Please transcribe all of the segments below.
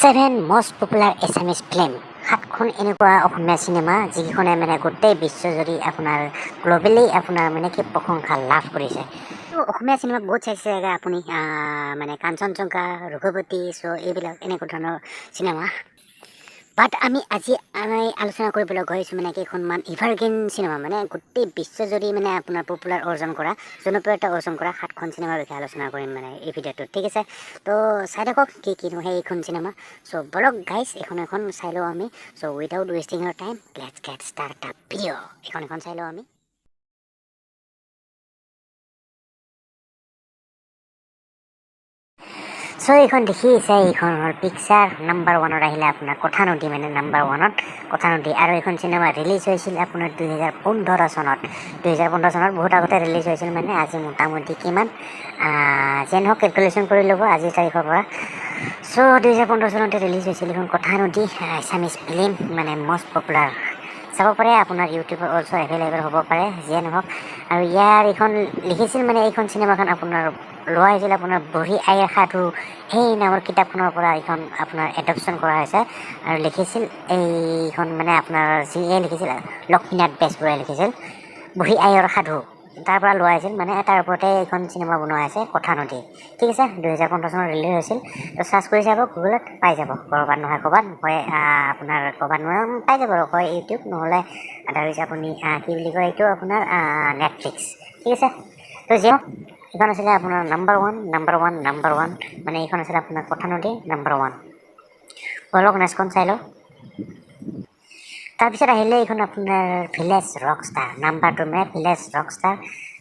Seven মষ্ট popular Assamese film সাতখন এনেকুৱা অসমীয়া চিনেমা যিকেইখনে মানে গোটেই বিশ্বজুৰি আপোনাৰ গ্ল'বেলি আপোনাৰ মানে কি প্ৰশংসা লাভ কৰিছে। অসমীয়া চিনেমা বহুত চাইছে আপুনি মানে কাঞ্চনজংঘা, ৰঘুপতি, চ' এইবিলাক এনেকুৱা ধৰণৰ চিনেমা বাট আমি আজি আমি আলোচনা কৰিবলৈ গৈছোঁ মানে কেইখনমান ইভাৰগ্ৰীণ চিনেমা মানে গোটেই বিশ্বজুৰি মানে আপোনাৰ পপুলাৰ অৰ্জন কৰা, জনপ্ৰিয়তা অৰ্জন কৰা সাতখন চিনেমাৰ বিষয়ে আলোচনা কৰিম মানে এই ভিডিঅ'টোত, ঠিক আছে? তো চাই থাকক কি কিনো সেইখন চিনেমা চ' বলক গাইজ এখন এখন চাই লওঁ আমি। চ' without wasting your time let's get start up video' এইখন এখন চাই লওঁ আমি। চ' এইখন দেখিছে এইখন হ'ল পিকচাৰ নাম্বাৰ ওৱানত আহিলে আপোনাৰ কথা নদী মানে নাম্বাৰ ওৱানত কথা নদী আৰু এইখন চিনেমা ৰিলিজ হৈছিল আপোনাৰ দুহেজাৰ পোন্ধৰ চনত। দুহেজাৰ পোন্ধৰ চনত বহুত আগতে ৰিলিজ হৈছিল মানে আজি মোটামুটি কিমান? যেন হওক কেলকুলেশ্যন কৰি ল'ব, আজিৰ তাৰিখৰ পৰা। চ' দুহেজাৰ পোন্ধৰ চনতে ৰিলিজ হৈছিল এইখন কথা নদী এছামিজ ফিল্ম মানে মষ্ট পপুলাৰ চাব পাৰে আপোনাৰ ইউটিউবত অলছ' এভেইলেবল হ'ব পাৰে যিয়ে নহওক আৰু ইয়াৰ এইখন লিখিছিল মানে এইখন চিনেমাখন আপোনাৰ লোৱা হৈছিল আপোনাৰ বুঢ়ী আইৰ সাধু সেই নামৰ কিতাপখনৰ পৰা এইখন আপোনাৰ এডপশ্যন কৰা হৈছে। আৰু লিখিছিল এইখন মানে আপোনাৰ যিয়ে লিখিছিল লক্ষ্মীনাথ বেজবৰুৱাই লিখিছিল। বুঢ়ী আইৰ সাধু তাৰ পৰা লোৱা হৈছিল মানে তাৰ ওপৰতে এইখন চিনেমা বনোৱা হৈছে কথা নদী। ঠিক আছে দুহেজাৰ পোন্ধৰ চনত ৰিলিজ হৈছিল। তো চাৰ্চ কৰি চাব গুগলত পাই যাব। ক'ৰবাত নহয় ক'ৰবাত হয় আপোনাৰ ক'ৰবাত নহয় পাই যাব আৰু হয় ইউটিউব নহ'লে আদাৰৱাইজ আপুনি কি বুলি কয় এইটো আপোনাৰ নেটফ্লিক্স ঠিক আছে তো যি এইখন আছিলে আপোনাৰ number one number one number one মানে এইখন আছিলে আপোনাৰ কথা নদী নাম্বাৰ ওৱান বলক নেক্সটখন চাই লওঁ তাৰপিছত আহিলে এইখন আপোনাৰ village rock star number two মানে ভিলেজ ৰক ষ্টাৰ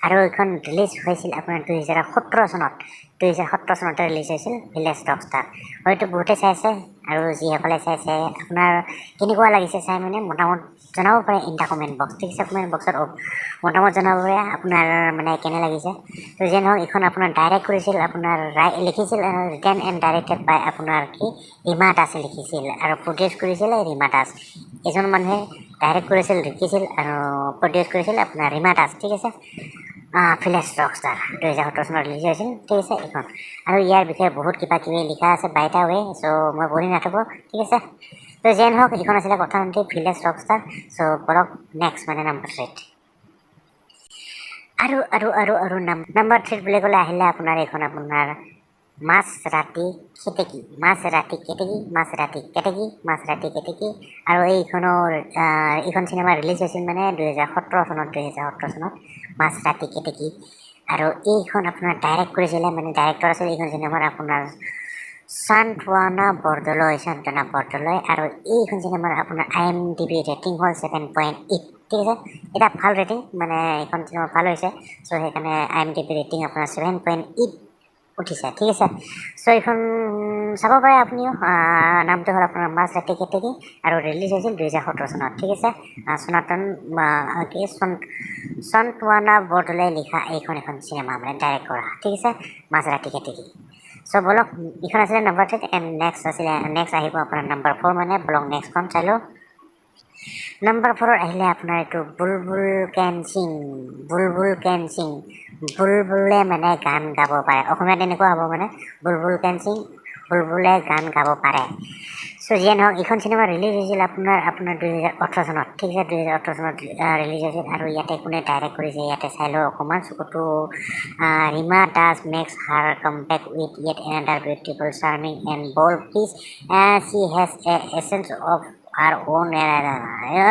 আৰু এইখন ৰিলিজ হৈছিল আপোনাৰ দুহেজাৰ সোতৰ চনত, দুহেজাৰ সোতৰ চনতে ৰিলিজ হৈছিল ভিলেজ ৰক ষ্টাৰ হয়তো বহুতে চাইছে। আৰু যিসকলে চাইছে আপোনাৰ কেনেকুৱা লাগিছে চাই মানে মতামত জনাব পাৰে ইন দ্য কমেণ্ট বক্স ঠিক আছে? কমেণ্ট বক্সত মতামত জনাব পাৰে আপোনাৰ মানে কেনে লাগিছে? তো যেন নহওক এইখন আপোনাৰ ডাইৰেক্ট কৰিছিল আপোনাৰ লিখিছিল ৰিটাৰ্ণ এণ্ড ডাইৰেক্টেড বাই আপোনাৰ কি? ৰীমা দাস লিখিছিল আৰু প্ৰডিউচ কৰিছিল ৰীমা দাস। এজন মানুহে ডাইৰেক্ট কৰিছিল লিখিছিল আৰু প্ৰডিউচ কৰিছিল আপোনাৰ ৰীমা দাস ঠিক আছে? ফিলেছ ৰক ষ্টাৰ দুহেজাৰ সোতৰ চনত ৰিলিজ হৈছিল ঠিক আছে এইখন আৰু ইয়াৰ বিষয়ে বহুত কিবা কিবি লিখা আছে বাইটা ৱে চ' মই পঢ়ি নাথাকোঁ ঠিক আছে তো যেন হওক এইখন আছিলে কথানটি ভিলেজ ৰক ষ্টাৰ চ' বলক নেক্সট মানে নাম্বাৰ থ্ৰীত আৰু আৰু আৰু আৰু নাম্বাৰ থ্ৰীত বুলি ক'লে আহিলে আপোনাৰ এইখন আপোনাৰ মাছ ৰাতি কেতেকী মাছ ৰাতি কেতেকী মাছ ৰাতি কেতেকী মাছ ৰাতি কেতেকী আৰু এইখনৰ এইখন চিনেমা ৰিলিজ হৈছিল মানে দুহেজাৰ সোতৰ চনত, দুহেজাৰ সোতৰ চনত মাছ ৰাতি কেতেকী আৰু এইখন আপোনাৰ ডাইৰেক্ট কৰিছিলে মানে ডাইৰেক্টৰ আছিল এইখন চিনেমাৰ আপোনাৰ চান্তৱানা বৰদলৈ চান্তনা বৰদলৈ। আৰু এইখন চিনেমাৰ আপোনাৰ I M D B rating হ'ল ছেভেন পইণ্ট এইট ঠিক আছে? এটা ভালো ৰেটিং মানে এইখন চিনেমা ভালো হৈছে। চ' সেইকাৰণে I M D B rating আপোনাৰ ছেভেন পইণ্ট এইট উঠিছে ঠিক আছে। চ' এইখন চাব পাৰে আপুনিও নামটো হ'ল আপোনাৰ মাছ ৰাতি কেতেকী আৰু ৰিলিজ হৈছিল দুহেজাৰ সোতৰ চনত ঠিক আছে? আহ, কি চন চন্তৱানা বৰদলৈ লিখা এইখন এখন চিনেমা মানে ডাইৰেক্ট কৰা ঠিক আছে? মাছ ৰাতি কেতেকী। চ' বলক এইখন আছিলে নাম্বাৰ থ্ৰীত এণ্ড নেক্সট আছিলে নেক্সট আহিব আপোনাৰ নাম্বাৰ ফ'ৰ মানে বলক নেক্সটখন চাই লওঁ নাম্বাৰ ফ'ৰত আহিলে আপোনাৰ এইটো বুলবুল কেন সিং, বুলবুল কেন সিং, বুলবুলে মানে গান গাব পাৰে। অসমীয়াত এনেকুৱা হ'ব মানে বুলবুল কেন সিং, বুলবুলে গান গাব পাৰে। চ' যিয়ে নহওক এইখন চিনেমা ৰিলিজ হৈছিল আপোনাৰ আপোনাৰ দুহেজাৰ ওঠৰ চনত, ঠিক আছে, দুহেজাৰ ওঠৰ চনত ৰিলিজ হৈছিল আৰু ইয়াতে কোনে ডাইৰেক্ট কৰিছে, ইয়াতে চাই লওঁ অকণমান। চকুটো Rima Das makes her comeback with yet another beautiful charming and bold piece she has a essence of her own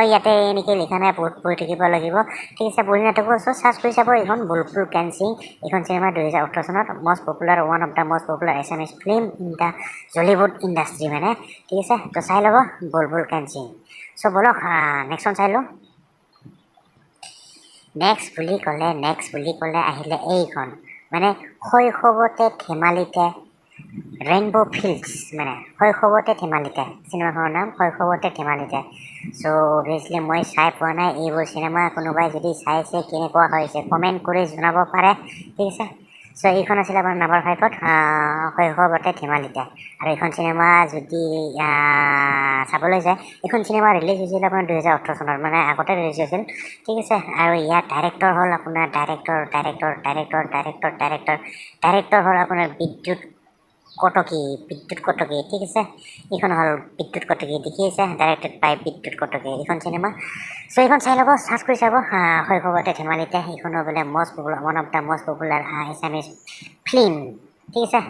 ইয়াতে এনেকৈ লিখা নাই, পঢ়ি থাকিব লাগিব। ঠিক আছে, পঢ়ি নাথাকোঁ। চ' চাৰ্চ কৰি চাব এইখন বুলবুল কেন সিং এইখন চিনেমা দুহেজাৰ ওঠৰ চনত most popular one of the most popular Assamese film in the Jollywood industry মানে। ঠিক আছে, তো চাই ল'ব বুলবুল কেন সিং চ' বলক নেক্সটখন চাই লওঁ। নেক্সট বুলি ক'লে নেক্সট বুলি ক'লে আহিলে এইখন। মানে শৈশৱতে, ধেমালিতে ৰেইনব' ফিল্ডছ মানে শৈশৱতে ধেমালিতে চিনেমাখনৰ নাম শৈশৱতে ধেমালিতে চ' অভিয়াছলি মই চাই পোৱা নাই। এইবোৰ চিনেমা কোনোবাই যদি চাইছে, কেনেকুৱা হৈছে কমেণ্ট কৰি জনাব পাৰে। ঠিক আছে? চ' এইখন আছিলে আপোনাৰ নাম্বাৰ ফাইভত। শৈশৱতে ধেমালিতে আৰু এইখন চিনেমা যদি চাবলৈ যায়, এইখন চিনেমা ৰিলিজ হৈছিল আপোনাৰ দুহেজাৰ ওঠৰ চনত মানে আগতে ৰিলিজ হৈছিল। ঠিক আছে? আৰু ইয়াৰ ডাইৰেক্টৰ হ'ল আপোনাৰ director director director director director director হ'ল আপোনাৰ বিদ্যুৎ কটকী, বিদ্যুৎ কটকী, ঠিক আছে? এইখন হ'ল বিদ্যুৎ কটকী, দেখি আছে? ডাইৰেক্টেড বাই বিদ্যুৎ কটকী, এইখন চিনেমা চ' এইখন চাই ল'ব চাৰ্চ কৰি চাব। শৈশৱতে ধেমালিতে সেইখনো বোলে most popular one of the most popular Assamese film ঠিক আছে?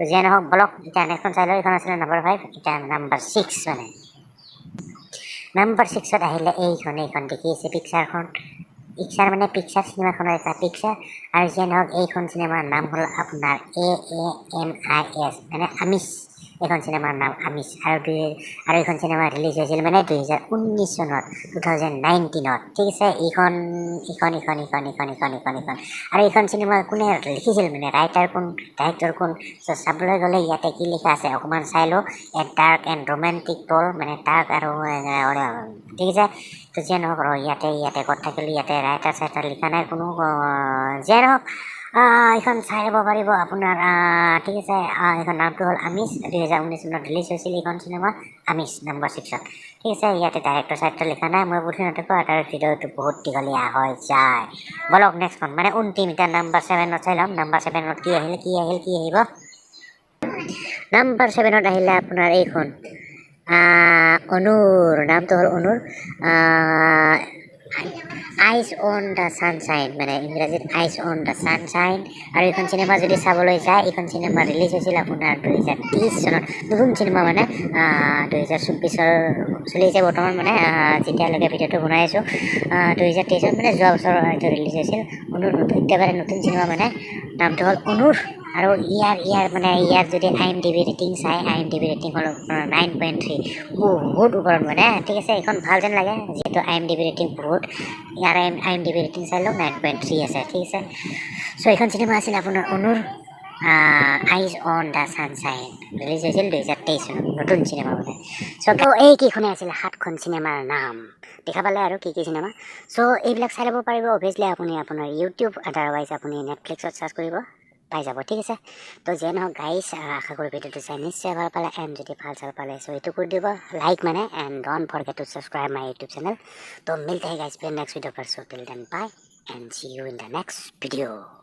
যিয়ে নহওক, বলক, এতিয়া নেক্সটখন চাই লওঁ। এইখন আছিলে নাম্বাৰ ফাইভ এতিয়া নাম্বাৰ ছিক্স মানে। নাম্বাৰ ছিক্সত আহিলে এইখন এইখন দেখি আছে পিকচাৰখন পিকচাৰ মানে পিকচার চিনেমাখনৰ এটা পিকচাৰ আৰু যে নহওক এইখন চিনেমাৰ নাম হ'ল আপোনাৰ A A M I S মানে আমিষ। এইখন চিনেমাৰ নাম আমিষ। আৰু দুই আৰু এইখন চিনেমা ৰিলিজ হৈছিল মানে দুহেজাৰ ঊনৈছ চনত টু থাউজেণ্ড নাইনটিনত ঠিক আছে? এইখন এইখন এইখন এইখন এইখন এইখন এইখন এইখন আৰু এইখন চিনেমা কোনে লিখিছিল মানে ৰাইটাৰ কোন ডাইৰেক্টৰ কোন? চ' চাবলৈ গ'লে ইয়াতে কি লিখা আছে? অকণমান চাই লওঁ। A dark and romantic tale মানে ডাৰ্ক আৰু ঠিক আছে? তো যিয়ে নহওক ইয়াতে ইয়াতে ক'ত থাকিলে ইয়াতে ৰাইটাৰ চাইটাৰ লিখা নাই, কোনো যিয়ে নহওক। এইখন চাই ল'ব পাৰিব আপোনাৰ ঠিক আছে এইখন নামটো হ'ল? আমিষ, দুহেজাৰ ঊনৈছ চনত ৰিলিজ হৈছিল এইখন চিনেমা আমিষ নম্বৰ ছিক্সত ঠিক আছে, ইয়াতে ডাইৰেক্টৰ চাইৰেক্টৰ লিখা নাই, মই বুদ্ধি নাথাকোঁ আৰু তাৰ ভিডিঅ'টো বহুত দীঘলীয়া হৈ যায়। বলক নেক্সটখন মানে অন্তিম এতিয়া নাম্বাৰ ছেভেনত চাই ল'ম নাম্বাৰ ছেভেনত কি আহিলে, কি আহিল, কি আহিব? নাম্বাৰ ছেভেনত আহিলে আপোনাৰ এইখন অনুৰ, নামটো হ'ল Anur ice on the sunshine মানে ইংৰাজীত আইচ অন দ্য ছানশ্বাইন আৰু এইখন চিনেমা যদি চাবলৈ যায় এইখন চিনেমা ৰিলিজ হৈছিল আপোনাৰ দুহেজাৰ ত্ৰিছ চনত। নতুন চিনেমা মানে দুহেজাৰ চৌব্বিছৰ চলি আছে বৰ্তমান মানে যেতিয়ালৈকে ভিডিঅ'টো বনাই আছোঁ। দুহেজাৰ তেইছত মানে যোৱা বছৰ এইটো ৰিলিজ হৈছিল। অনুৰ একেবাৰে নতুন চিনেমা মানে নামটো হ'ল অনুৰ আৰু ইয়াৰ ইয়াৰ মানে ইয়াৰ যদি I M D B rating চাই I M D B rating হ'ল নাইন পইণ্ট থ্ৰী বহুত ওপৰত মানে ঠিক আছে, এইখন ভালো যেন লাগে, যিহেতু I M D B rating বহুত, ইয়াৰ I M I M D B rating চাই লওক নাইন পইণ্ট থ্ৰী আছে, ঠিক আছে। চ' এইখন চিনেমা আছিল আপোনাৰ Anur eyes on the sunshine release হৈছিল দুহেজাৰ তেইছ চনত, নতুন চিনেমা মানে চ' তো এইকেইখনে আছিলে সাতখন চিনেমাৰ নাম, দেখা পালে আৰু কি কি চিনেমা চ' এইবিলাক চাই ল'ব পাৰিব অভিয়াছলি আপুনি আপোনাৰ ইউটিউব আদাৰৱাইজ আপুনি নেটফ্লিক্সত চাৰ্চ কৰিব। পাই যাব ঠিক আছে? তো যে নহওক গাইজ আশা কৰোঁ ভিডিঅ'টো চাই নিশ্চয় ভালো পালে এণ্ড যদি ভালো চাল পালে চ' এইটো কৰি দিব। লাইক মানে and don't forget to subscribe my YouTube channel তো মিলতে guys Phi next video' for so' till then bye and see you in the next video'